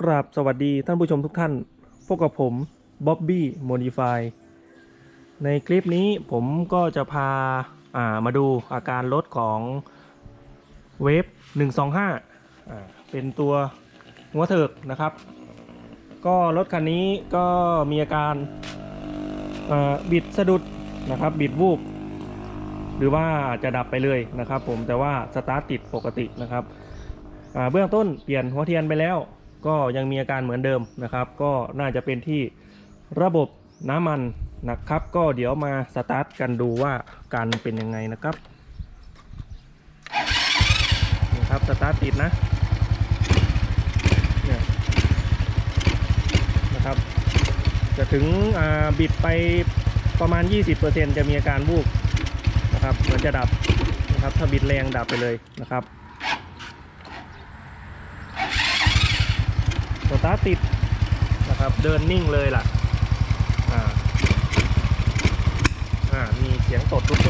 กราบสวัสดีท่านผู้ชมทุกท่าน พบกับผมบ๊อบบี้โมดิฟายในคลิปนี้ผมก็จะพาามาดูอาการรถของเวฟ125อ่าเป็นตัวหัวเถิกนะครับ ก็รถคันนี้ก็มีอาการาบิดสะดุดนะครับ บิดวูบหรือว่าจะดับไปเลยนะครับผมแต่ว่าสตาร์ทติดปกตินะครับเบื้องต้นเปลี่ยนหัวเทียนไปแล้ว ก็ยังมีอาการเหมือนเดิมนะครับ ก็น่าจะเป็นที่ระบบน้ำมันนะครับ ก็เดี๋ยวมาสตาร์ทกันดูว่าการเป็นยังไงนะครับนี่ครับสตาร์ทติดนะเนี่ยนะครับ จะถึงบิดไปประมาณ 20%จะมีอาการวูบนะครับมือนจะดับนะครับถ้าบิดแรงดับไปเลยนะครับ สตาร์ติดนะครับ เดินนิ่งเลยล่ะ อ่า อ่า มีเสียงตดด้วย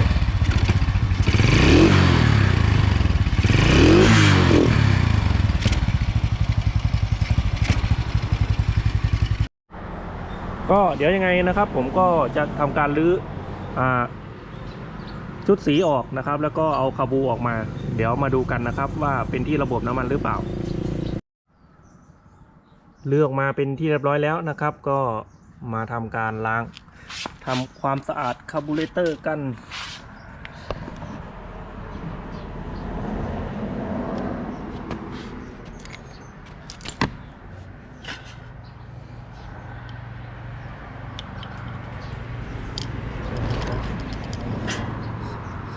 ก็เดี๋ยวยังไงนะครับ ผมก็จะทำการรื้ออ่าชุดสีออกนะครับ แล้วก็เอาคาบูออกมา เดี๋ยวมาดูกันนะครับ ว่าเป็นที่ระบบน้ำมันหรือเปล่า เลือกมาเป็นที่เรียบร้อยแล้วนะครับ ก็มาทำการล้างทำความสะอาดคาร์บูเรเตอร์กัน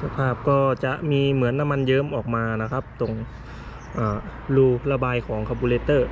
สภาพก็จะมีเหมือนน้ำมันเยิ้มออกมานะครับ ตรงรูระบายของคาร์บูเรเตอร์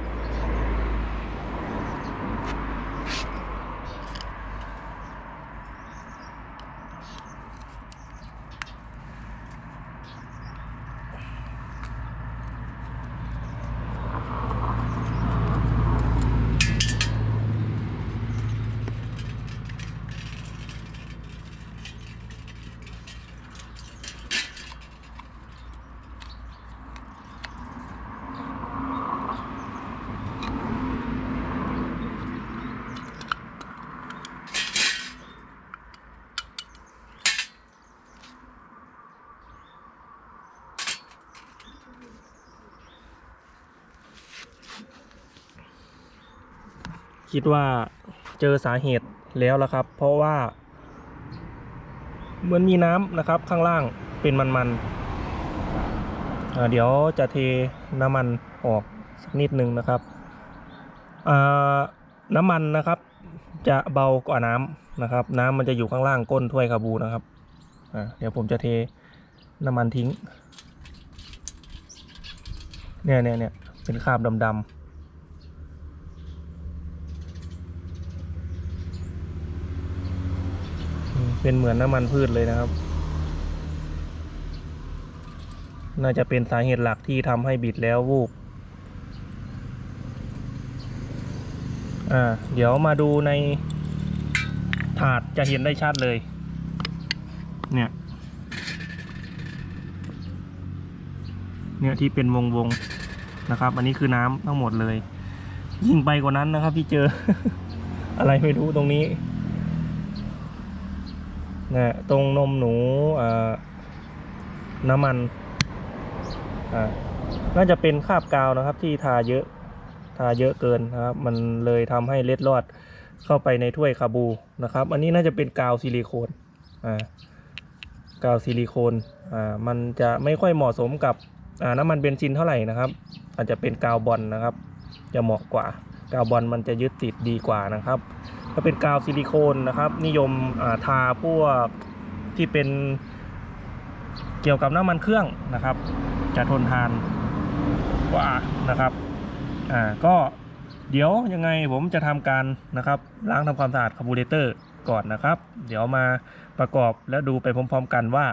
คิดว่าเจอสาเหตุแล้วละครับ เพราะว่าเหมือนมีน้ำนะครับข้างล่างเป็นมันๆเดี๋ยวจะเทน้ำมันออกสักนิดนึงนะครับอ่าน้ำมันนะครับจะเบากว่าน้ำนะครับ น้ำมันจะอยู่ข้างล่างก้นถ้วยคาบูนะครับเดี๋ยวผมจะเทน้ำมันทิ้ง เนี่ยเนี่ยเนี่ยเป็นคราบดำๆ อืม เป็นเหมือนน้ำมันพืชเลยนะครับ น่าจะเป็นสาเหตุหลักที่ทำให้บิดแล้ววูบอ่าเดี๋ยวมาดูในถาดจะเห็นได้ชัดเลย เนี่ย เนี่ยที่เป็นวงวงๆนะครับ อันนี้คือน้ำทั้งหมดเลย ยิ่งไปกว่านั้นนะครับที่เจอ อะไรไม่รู้ตรงนี้ นะตรงนมหนูน้ำมันน่าจะเป็นคราบกาวนะครับที่ทาเยอะทาเยอะเกินนะครับ มันเลยทำให้เล็ดลอดเข้าไปในถ้วยคาบูนะครับ อันนี้น่าจะเป็นกาวซิลิโคนกาวซิลิโคนมันจะไม่ค่อยเหมาะสมกับน้ำมันเบนซินเท่าไหร่นะครับ อาจจะเป็นกาวบอลนะครับ จะเหมาะกว่ากาวบอลมันจะยึดติดดีกว่านะครับ ก็เป็นกาวซิลิโคนนะครับ นิยมาทาพวกที่เป็นเกี่ยวกับน้ำมันเครื่องนะครับ จะทนทานกว่านะครับอ่าก็เดี๋ยวยังไงผมจะทำการนะครับล้างทำความสะอาดคาร์บูเรเตอร์ก่อนนะครับ เดี๋ยวมาประกอบแล้วดูไปพร้อมๆกันว่า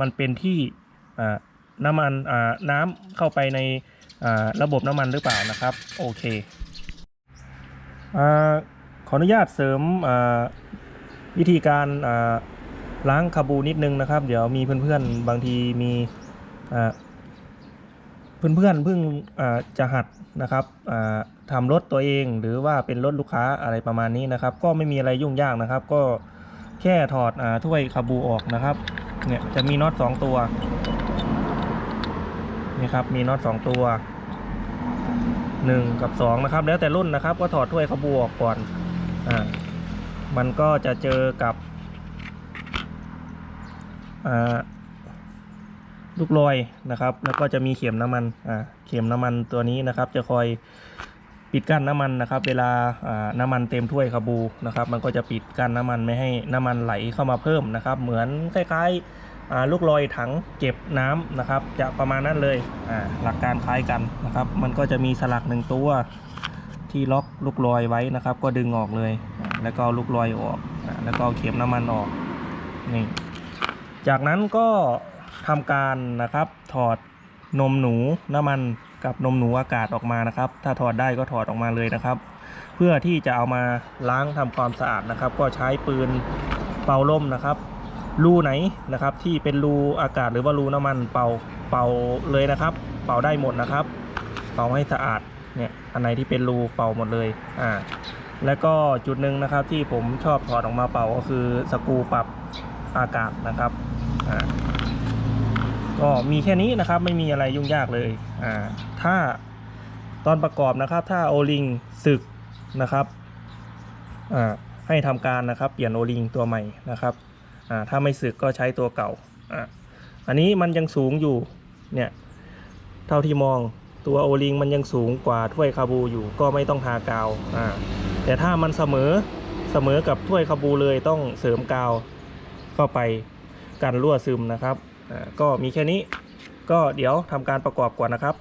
มันเป็นที่น้ำมันน้ำเข้าไปในระบบน้ำมันหรือเปล่านะครับ โอเค อ่าขออนุญาตเสริมวิธีการล้างคาบูนิดนึงนะครับ เดี๋ยวมีเพื่อนๆบางทีมีอ่าเพื่อนๆเพิ่งจะหัดนะครับทำรถตัวเองหรือว่าเป็นรถลูกค้าอะไรประมาณนี้นะครับ ก็ไม่มีอะไรยุ่งยากนะครับ ก็แค่ถอดอถ้วยคาบูออกนะครับเนี่ยจะมีน็อตสองตัวนี่ครับมีน็อตสองตัวหนึ่งกับสองนะครับ แล้วแต่รุ่นนะครับ ก็ถอดถ้วยคาบูออกก่อน อ่ามันก็จะเจอกับอ่าลูกลอยนะครับ แล้วก็จะมีเข็มน้ำมันอ่าเข็มน้ำมันตัวนี้นะครับ จะคอยปิดกั้นน้ำมันนะครับ เวลาน้ำมันเต็มถ้วยคาบูนะครับ มันก็จะปิดกั้นน้ำมันไม่ให้น้ำมันไหลเข้ามาเพิ่มนะครับ เหมือนคล้ายๆลูกลอยถังเก็บน้ำนะครับ จะประมาณนั้นเลยหลักการคล้ายกันนะครับ มันก็จะมีสลักหนึ่งตัว ที่ล็อกลูกลอยไว้นะครับ ก็ดึงออกเลย แล้วก็ลูกลอยออก แล้วก็เอาเข็มน้ำมันออกนี่จากนั้นก็ทำการนะครับถอดนมหนูน้ำมันกับนมหนูอากาศออกมานะครับ ถ้าถอดได้ก็ถอดออกมาเลยนะครับ เพื่อที่จะเอามาล้างทำความสะอาดนะครับ ก็ใช้ปืนเป่าลมนะครับ รูไหนนะครับที่เป็นรูอากาศหรือว่ารูน้ำมันเป่าเป่าเลยนะครับ เป่าได้หมดนะครับเป่าให้สะอาด เนี่ยอันไหนที่เป็นรูเป่าหมดเลยอ่าแล้วก็จุดหนึ่งนะครับที่ผมชอบถอดออกมาเป่าก็คือสกูปรับอากาศนะครับอ่าก็มีแค่นี้นะครับไม่มีอะไรยุ่งยากเลยอ่าถ้าตอนประกอบนะครับ ถ้าโอลิงสึกนะครับอ่าให้ทำการนะครับเปลี่ยนโอลิงตัวใหม่นะครับอ่าถ้าไม่สึกก็ใช้ตัวเก่าอ่าอันนี้มันยังสูงอยู่เนี่ยเท่าที่มอง ตัวโอลิงมันยังสูงกว่าถ้วยคาบูอยู่ก็ไม่ต้องทากาวอ่าแต่ถ้ามันเสมอเสมอกับถ้วยคาบูเลยต้องเสริมกาวเข้าไปกันรั่วซึมนะครับอ่าก็มีแค่นี้ก็เดี๋ยวทำการประกอบก่อนนะครับ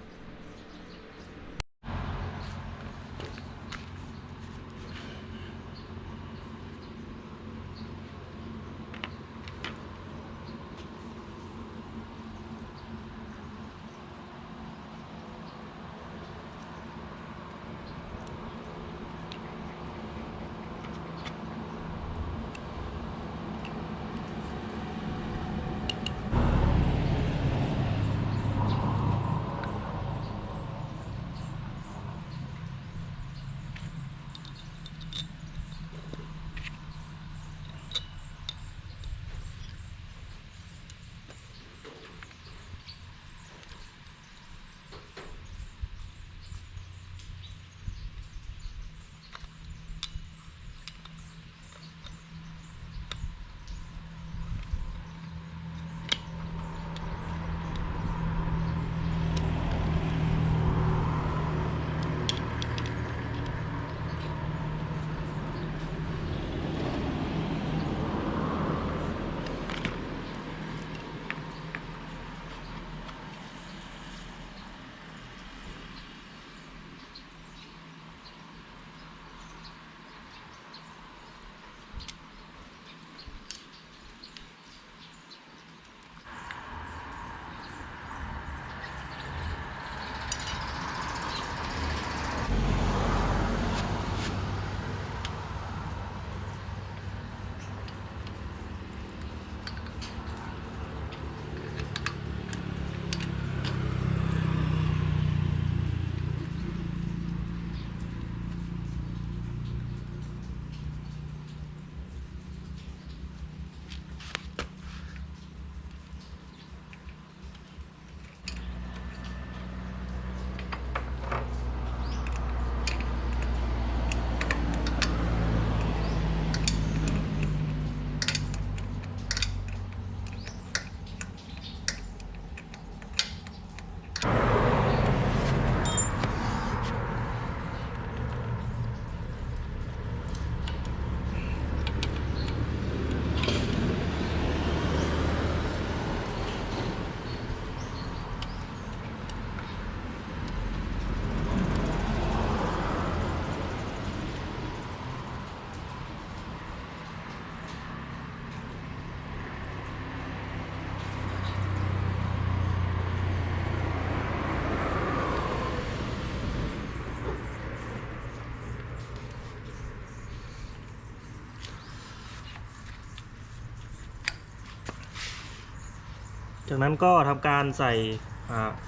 จากนั้นก็ทำการใส่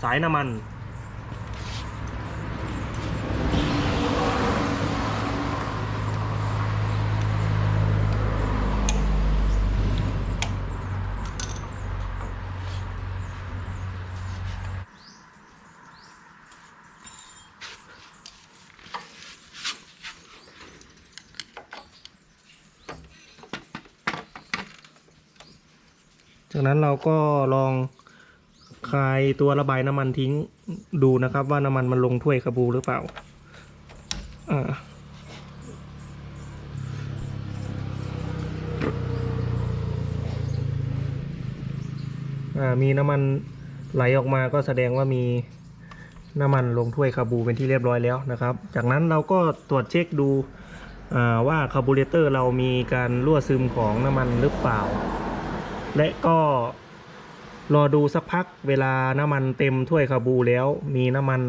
สายน้ำมัน จากนั้นเราก็ลองคลายตัวระบายน้ำมันทิ้งดูนะครับ ว่าน้ำมันมันลงถ้วยคาบูหรือเปล่า อ่ามีน้ำมันไหลออกมาก็แสดงว่ามีน้ำมันลงถ้วยคาบูเป็นที่เรียบร้อยแล้วนะครับ จากนั้นเราก็ตรวจเช็คดูอ่าว่าคาร์บูเรเตอร์เรามีการรั่วซึมของน้ำมันหรือเปล่า และก็รอดูสักพักเวลาน้ำมันเต็มถ้วยคาบูแล้ว มีน้ำมัน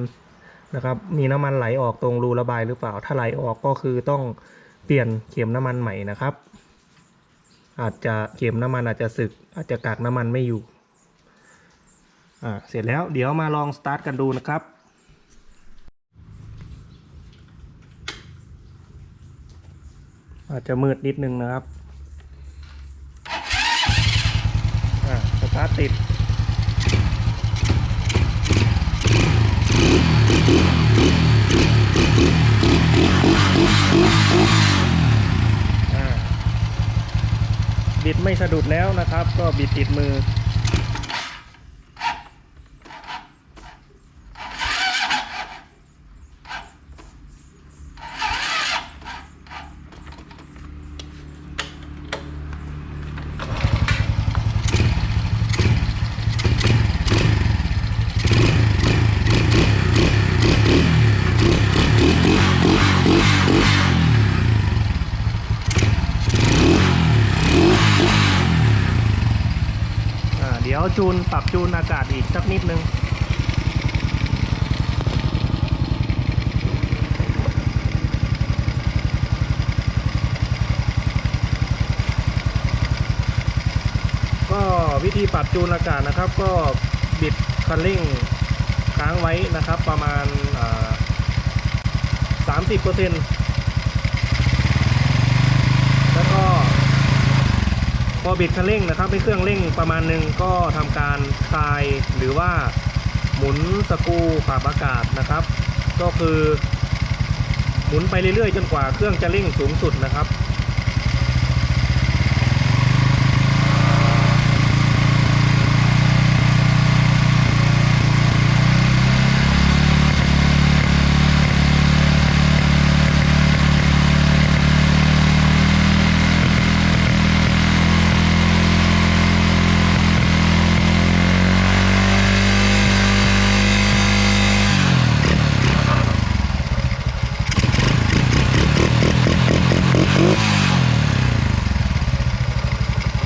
นะครับมีน้ำมันไหลออกตรงรูระบายหรือเปล่า ถ้าไหลออกก็คือต้องเปลี่ยนเข็มน้ำมันใหม่นะครับ อาจจะเข็มน้ำมันอาจจะสึก อาจจะกักน้ำมันไม่อยู่อ่าเสร็จแล้วเดี๋ยวมาลองสตาร์ทกันดูนะครับอาจจะมืดนิดนึงนะครับ พาติดบิดไม่สะดุดแล้วนะครับ ก็บิดติดมือ อ่า เดี๋ยวจูนปรับจูนอากาศอีกสักนิดนึงก็วิธีปรับจูนอากาศนะครับ ก็บิดคันเร่งค้างไว้นะครับ ประมาณสามสิบเปอร์เซ็นต์แล้วก็ พอบิดคันเร่งนะครับให้เครื่องเร่งประมาณหนึ่งก็ทำการคลายหรือว่าหมุนสกูปรับอากาศนะครับ ก็คือ หมุนไปเรื่อยๆ จนกว่าเครื่องจะเร่งสูงสุดนะครับ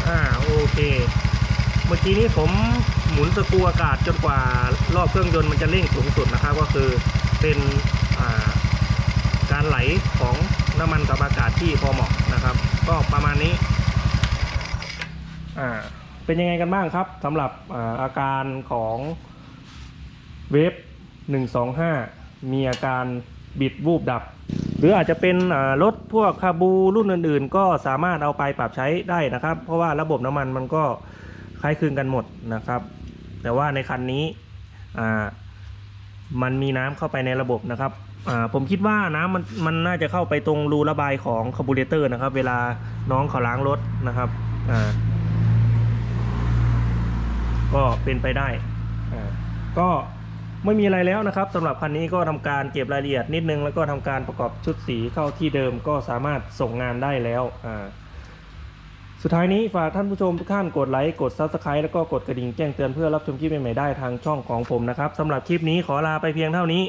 อ่า โอเค เมื่อกี้นี้ผมหมุนสกูอากาศจนกว่ารอบเครื่องยนต์มันจะเร่งสูงสุดนะครับ ก็คือเป็นาการไหลของน้ำมันกับอากาศที่พอเหมาะนะครับ ก็ประมาณนี้อ่าเป็นยังไงกันบ้างครับสำหรับอาอาการของเวฟ125 มีอาการบิดวูบดับ หรืออาจจะเป็นรถพวกคาบูรุ่นอื่น ๆ ก็สามารถเอาไปปรับใช้ได้นะครับ เพราะว่าระบบน้ำมันมันก็คล้ายคลึงกันหมดนะครับ แต่ว่าในคันนี้มันมีน้ำเข้าไปในระบบนะครับผมคิดว่าน้ำมันมันน่าจะเข้าไปตรงรูระบายของคาบูเรเตอร์นะครับ เวลาน้องเขาล้างรถนะครับก็เป็นไปได้ก็ ไม่มีอะไรแล้วนะครับสำหรับคันนี้ก็ทำการเก็บรายละเอียดนิดนึงแล้วก็ทำการประกอบชุดสีเข้าที่เดิมก็สามารถส่งงานได้แล้วอ่าสุดท้ายนี้ฝากท่านผู้ชมทุกท่านกดไลค์กด Subscribe แล้วก็กดกระดิ่งแจ้งเตือนเพื่อรับชมคลิปใหม่ๆได้ทางช่องของผมนะครับสำหรับคลิปนี้ขอลาไปเพียงเท่านี้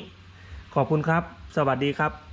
ขอบคุณครับ สวัสดีครับ